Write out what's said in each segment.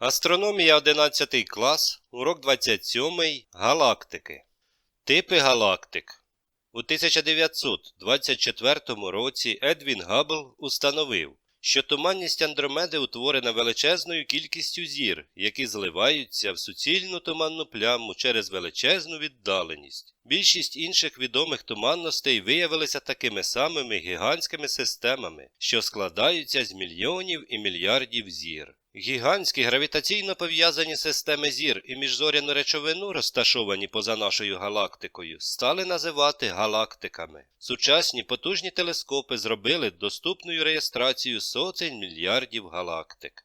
Астрономія 11 клас, урок 27. Галактики. Типи галактик. У 1924 році Едвін Габбл установив, що туманність Андромеди утворена величезною кількістю зір, які зливаються в суцільну туманну пляму через величезну віддаленість. Більшість інших відомих туманностей виявилися такими самими гігантськими системами, що складаються з мільйонів і мільярдів зір. Гігантські гравітаційно пов'язані системи зір і міжзоряну речовину, розташовані поза нашою галактикою, стали називати галактиками. Сучасні потужні телескопи зробили доступною реєстрацію сотень мільярдів галактик.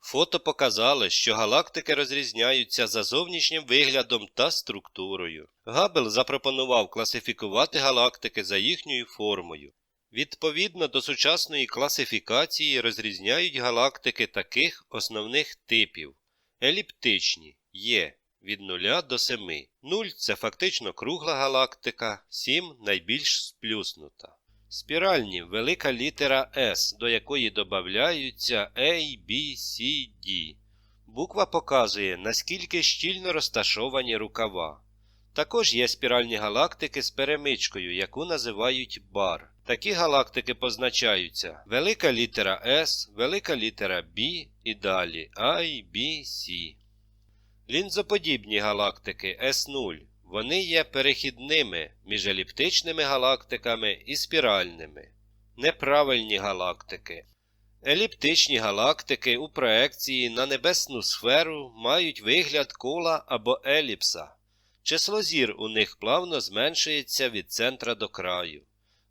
Фото показали, що галактики розрізняються за зовнішнім виглядом та структурою. Габбл запропонував класифікувати галактики за їхньою формою. Відповідно до сучасної класифікації розрізняють галактики таких основних типів: еліптичні є від 0 до 7. 0 це фактично кругла галактика, 7 найбільш сплюснута. Спіральні велика літера S, до якої додаються A, B, C, D. Буква показує, наскільки щільно розташовані рукава. Також є спіральні галактики з перемичкою, яку називають бар. Такі галактики позначаються велика літера S, велика літера B і далі I, B, C. Лінзоподібні галактики S0. Вони є перехідними між еліптичними галактиками і спіральними. Неправильні галактики. Еліптичні галактики у проекції на небесну сферу мають вигляд кола або еліпса. Число зір у них плавно зменшується від центра до краю.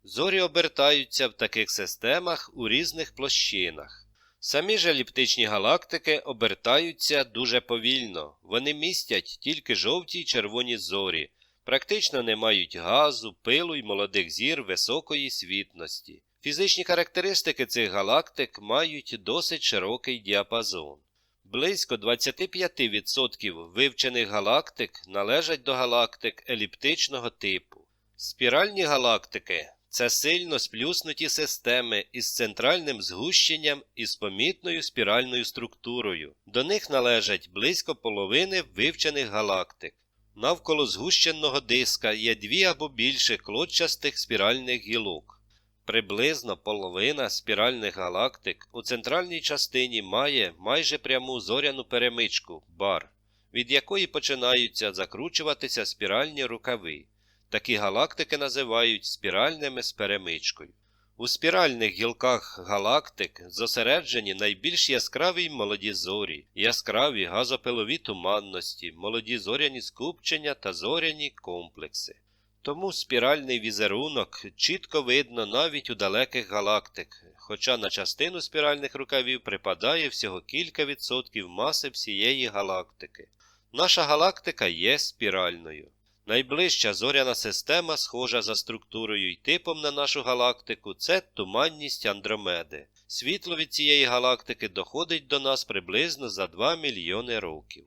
Зорі обертаються в таких системах у різних площинах. Самі ж еліптичні галактики обертаються дуже повільно, вони містять тільки жовті й червоні зорі, практично не мають газу, пилу й молодих зір високої світності. Фізичні характеристики цих галактик мають досить широкий діапазон. Близько 25% вивчених галактик належать до галактик еліптичного типу. Спіральні галактики це сильно сплюснуті системи із центральним згущенням і з помітною спіральною структурою. До них належать близько половини вивчених галактик. Навколо згущеного диска є дві або більше клотчастих спіральних гілок. Приблизно половина спіральних галактик у центральній частині має майже пряму зоряну перемичку бар, від якої починаються закручуватися спіральні рукави. Такі галактики називають спіральними з перемичкою. У спіральних гілках галактик зосереджені найбільш яскраві молоді зорі, яскраві газопилові туманності, молоді зоряні скупчення та зоряні комплекси. Тому спіральний візерунок чітко видно навіть у далеких галактик, хоча на частину спіральних рукавів припадає всього кілька відсотків маси всієї галактики. Наша галактика є спіральною. Найближча зоряна система, схожа за структурою і типом на нашу галактику, це туманність Андромеди. Світло від цієї галактики доходить до нас приблизно за 2 мільйони років.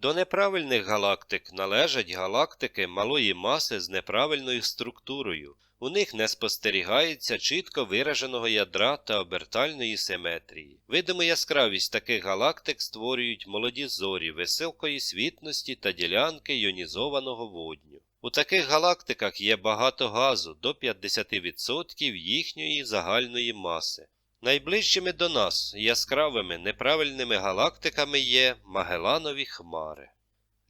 До неправильних галактик належать галактики малої маси з неправильною структурою. У них не спостерігається чітко вираженого ядра та обертальної симетрії. Видиму яскравість таких галактик створюють молоді зорі високої світності та ділянки іонізованого водню. У таких галактиках є багато газу до 50% їхньої загальної маси. Найближчими до нас яскравими неправильними галактиками є Магеланові хмари.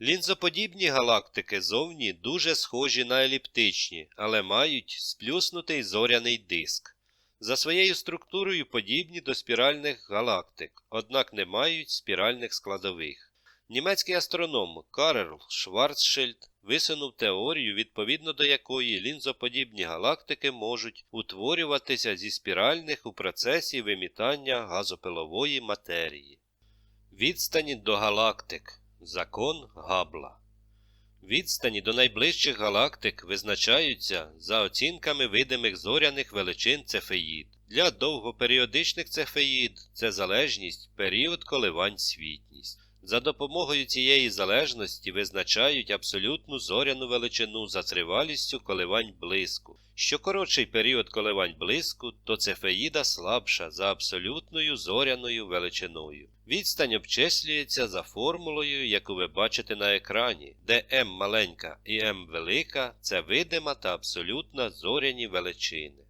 Лінзоподібні галактики зовні дуже схожі на еліптичні, але мають сплюснутий зоряний диск. За своєю структурою подібні до спіральних галактик, однак не мають спіральних складових. Німецький астроном Карл Шварцшильд висунув теорію, відповідно до якої лінзоподібні галактики можуть утворюватися зі спіральних у процесі вимітання газопилової матерії. Відстані до галактик Закон Габла Відстані до найближчих галактик визначаються за оцінками видимих зоряних величин цефеїд. Для довгоперіодичних цефеїд це залежність період коливань світність. За допомогою цієї залежності визначають абсолютну зоряну величину за тривалістю коливань блиску. Що коротший період коливань блиску, то цефеїда слабша за абсолютною зоряною величиною. Відстань обчислюється за формулою, яку ви бачите на екрані, де m маленька і m велика це видима та абсолютна зоряні величини.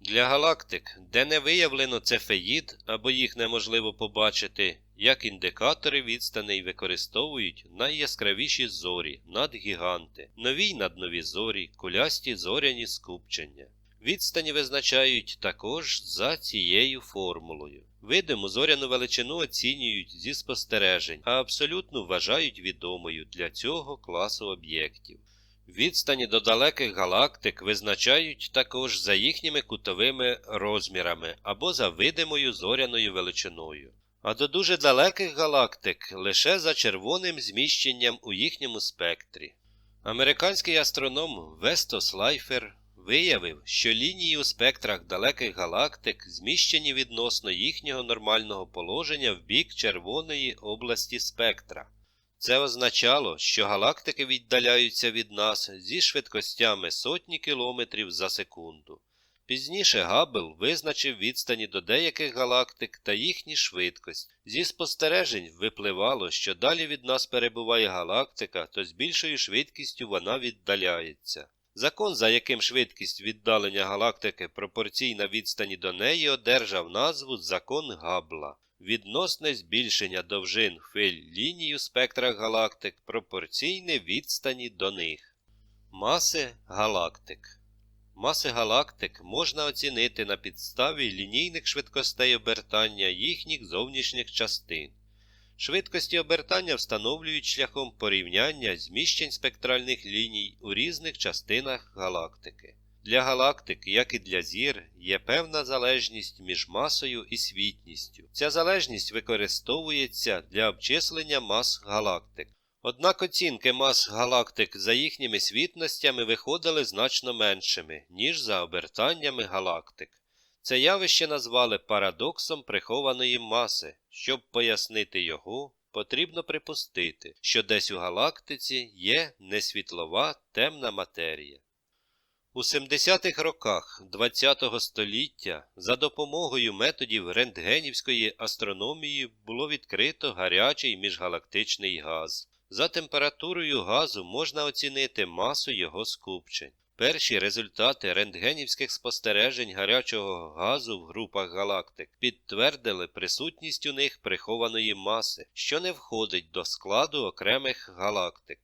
Для галактик, де не виявлено цефеїд або їх неможливо побачити, як індикатори відстаней використовують найяскравіші зорі, надгіганти, нові й наднові зорі, кулясті зоряні скупчення. Відстані визначають також за цією формулою. Видиму зоряну величину оцінюють зі спостережень, а абсолютно вважають відомою для цього класу об'єктів. Відстані до далеких галактик визначають також за їхніми кутовими розмірами або за видимою зоряною величиною, а до дуже далеких галактик лише за червоним зміщенням у їхньому спектрі. Американський астроном Вестос Лайфер виявив, що лінії у спектрах далеких галактик зміщені відносно їхнього нормального положення в бік червоної області спектра. Це означало, що галактики віддаляються від нас зі швидкостями сотні кілометрів за секунду. Пізніше Габбл визначив відстані до деяких галактик та їхні швидкості. Зі спостережень випливало, що далі від нас перебуває галактика, то з більшою швидкістю вона віддаляється. Закон, за яким швидкість віддалення галактики пропорційна відстані до неї, одержав назву закон Габбла. Відносне збільшення довжин хвиль ліній у спектрах галактик пропорційне відстані до них. Маси галактик Маси галактик можна оцінити на підставі лінійних швидкостей обертання їхніх зовнішніх частин. Швидкості обертання встановлюють шляхом порівняння зміщень спектральних ліній у різних частинах галактики. Для галактик, як і для зір, є певна залежність між масою і світністю. Ця залежність використовується для обчислення мас галактик. Однак оцінки мас галактик за їхніми світностями виходили значно меншими, ніж за обертаннями галактик. Це явище назвали парадоксом прихованої маси. Щоб пояснити його, потрібно припустити, що десь у галактиці є несвітлова темна матерія. У 70-х роках ХХ століття за допомогою методів рентгенівської астрономії було відкрито гарячий міжгалактичний газ. За температурою газу можна оцінити масу його скупчень. Перші результати рентгенівських спостережень гарячого газу в групах галактик підтвердили присутність у них прихованої маси, що не входить до складу окремих галактик.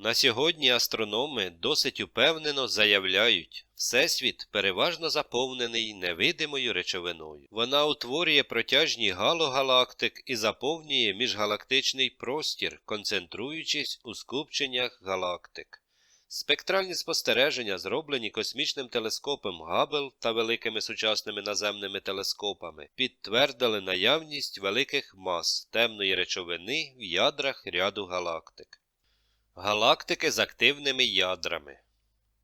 На сьогодні астрономи досить упевнено заявляють, Всесвіт переважно заповнений невидимою речовиною. Вона утворює протяжні галогалактик і заповнює міжгалактичний простір, концентруючись у скупченнях галактик. Спектральні спостереження, зроблені космічним телескопом Габбл та великими сучасними наземними телескопами, підтвердили наявність великих мас темної речовини в ядрах ряду галактик. Галактики з активними ядрами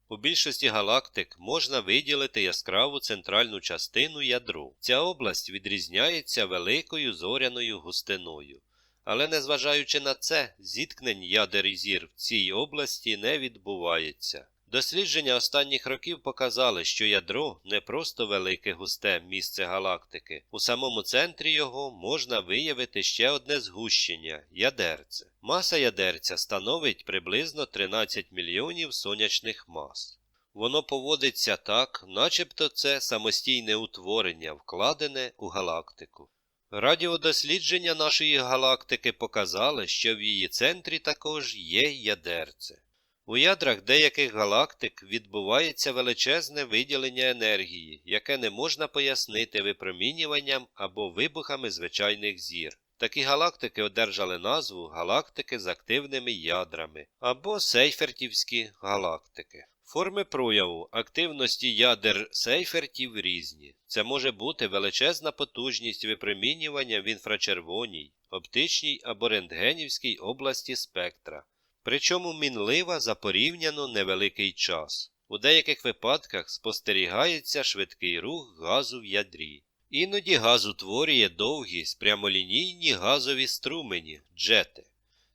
у більшості галактик можна виділити яскраву центральну частину ядру. Ця область відрізняється великою зоряною густиною. Але незважаючи на це, зіткнень ядер і зір в цій області не відбувається. Дослідження останніх років показали, що ядро не просто велике густе місце галактики. У самому центрі його можна виявити ще одне згущення ядерце. Маса ядерця становить приблизно 13 мільйонів сонячних мас. Воно поводиться так, начебто це самостійне утворення, вкладене у галактику. Радіодослідження нашої галактики показали, що в її центрі також є ядерце. У ядрах деяких галактик відбувається величезне виділення енергії, яке не можна пояснити випромінюванням або вибухами звичайних зір. Такі галактики одержали назву галактики з активними ядрами або сейфертівські галактики. Форми прояву активності ядер сейфертів різні. Це може бути величезна потужність випромінювання в інфрачервоній, оптичній або рентгенівській області спектра причому мінлива за порівняно невеликий час. У деяких випадках спостерігається швидкий рух газу в ядрі. Іноді газ утворює довгі спрямолінійні газові струмені джети.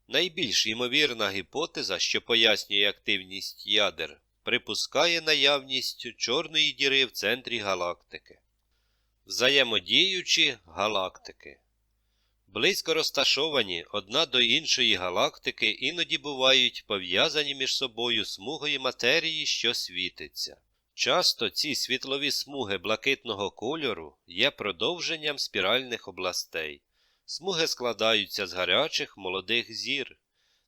Найбільш ймовірна гіпотеза, що пояснює активність ядер, припускає наявність чорної діри в центрі галактики. Взаємодіючі галактики Близько розташовані одна до іншої галактики іноді бувають пов'язані між собою смугою матерії, що світиться. Часто ці світлові смуги блакитного кольору є продовженням спіральних областей. Смуги складаються з гарячих молодих зір.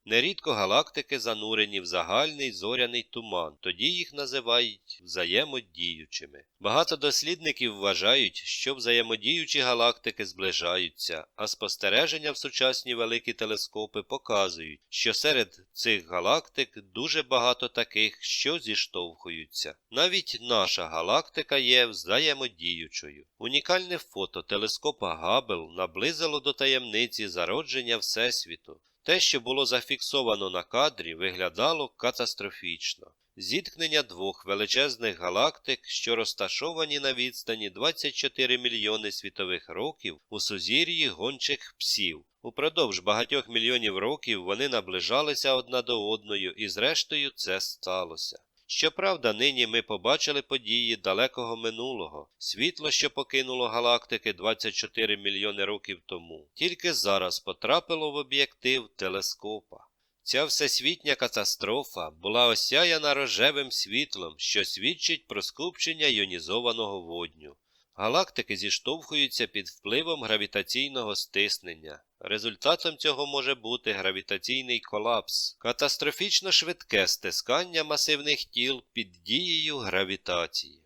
Нерідко галактики занурені в загальний зоряний туман, тоді їх називають взаємодіючими. Багато дослідників вважають, що взаємодіючі галактики зближаються, а спостереження в сучасні великі телескопи показують, що серед цих галактик дуже багато таких, що зіштовхуються. Навіть наша галактика є взаємодіючою. Унікальне фото телескопа Габбл наблизило до таємниці зародження Всесвіту. Те, що було зафіксовано на кадрі, виглядало катастрофічно. Зіткнення двох величезних галактик, що розташовані на відстані 24 мільйони світових років у сузір'ї гончих псів. Упродовж багатьох мільйонів років вони наближалися одна до одної, і зрештою це сталося. Щоправда, нині ми побачили події далекого минулого, світло, що покинуло галактики 24 мільйони років тому, тільки зараз потрапило в об'єктив телескопа. Ця всесвітня катастрофа була осяяна рожевим світлом, що свідчить про скупчення іонізованого водню. Галактики зіштовхуються під впливом гравітаційного стиснення. Результатом цього може бути гравітаційний колапс, катастрофічно швидке стискання масивних тіл під дією гравітації.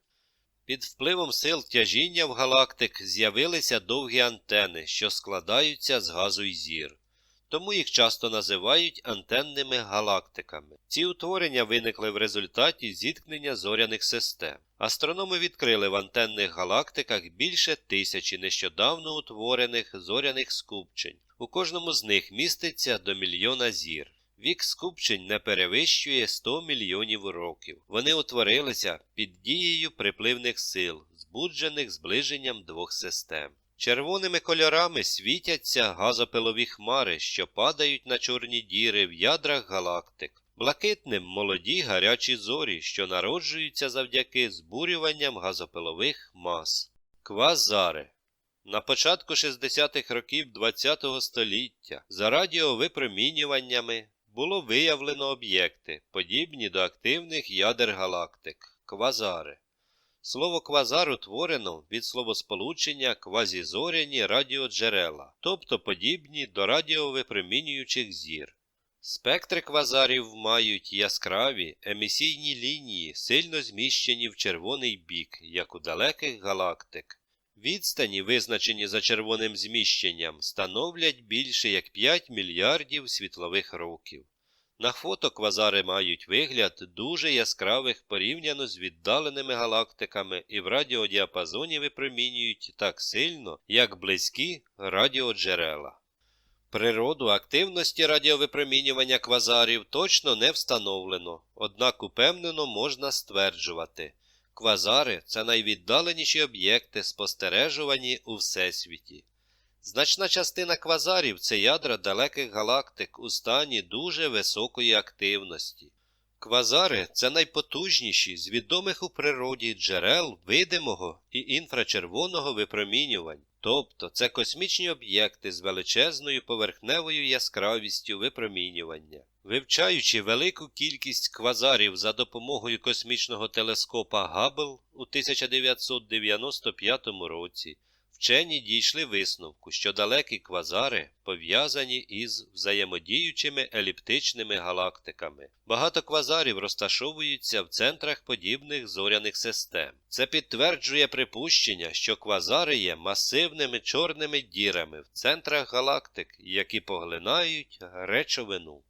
Під впливом сил тяжіння в галактик з'явилися довгі антени, що складаються з газу й зір. Тому їх часто називають антенними галактиками. Ці утворення виникли в результаті зіткнення зоряних систем. Астрономи відкрили в антенних галактиках більше тисячі нещодавно утворених зоряних скупчень. У кожному з них міститься до мільйона зір. Вік скупчень не перевищує 100 мільйонів років. Вони утворилися під дією припливних сил, збуджених зближенням двох систем. Червоними кольорами світяться газопилові хмари, що падають на чорні діри в ядрах галактик. Блакитним молоді гарячі зорі, що народжуються завдяки збурюванням газопилових мас. Квазари на початку 60-х років ХХ століття за радіовипромінюваннями було виявлено об'єкти, подібні до активних ядер галактик квазари. Слово квазар утворено від словосполучення квазізоряні радіоджерела, тобто подібні до радіовипромінюючих зір. Спектри квазарів мають яскраві емісійні лінії, сильно зміщені в червоний бік, як у далеких галактик. Відстані, визначені за червоним зміщенням, становлять більше як 5 мільярдів світлових років. На фото квазари мають вигляд дуже яскравих порівняно з віддаленими галактиками і в радіодіапазоні випромінюють так сильно, як близькі радіоджерела. Природу активності радіовипромінювання квазарів точно не встановлено, однак упевнено можна стверджувати. Квазари це найвіддаленіші об'єкти, спостережувані у Всесвіті. Значна частина квазарів це ядра далеких галактик у стані дуже високої активності. Квазари це найпотужніші з відомих у природі джерел видимого і інфрачервоного випромінювань, тобто це космічні об'єкти з величезною поверхневою яскравістю випромінювання. Вивчаючи велику кількість квазарів за допомогою космічного телескопа Габбл у 1995 році, Вчені дійшли висновку, що далекі квазари пов'язані із взаємодіючими еліптичними галактиками. Багато квазарів розташовуються в центрах подібних зоряних систем. Це підтверджує припущення, що квазари є масивними чорними дірами в центрах галактик, які поглинають речовину.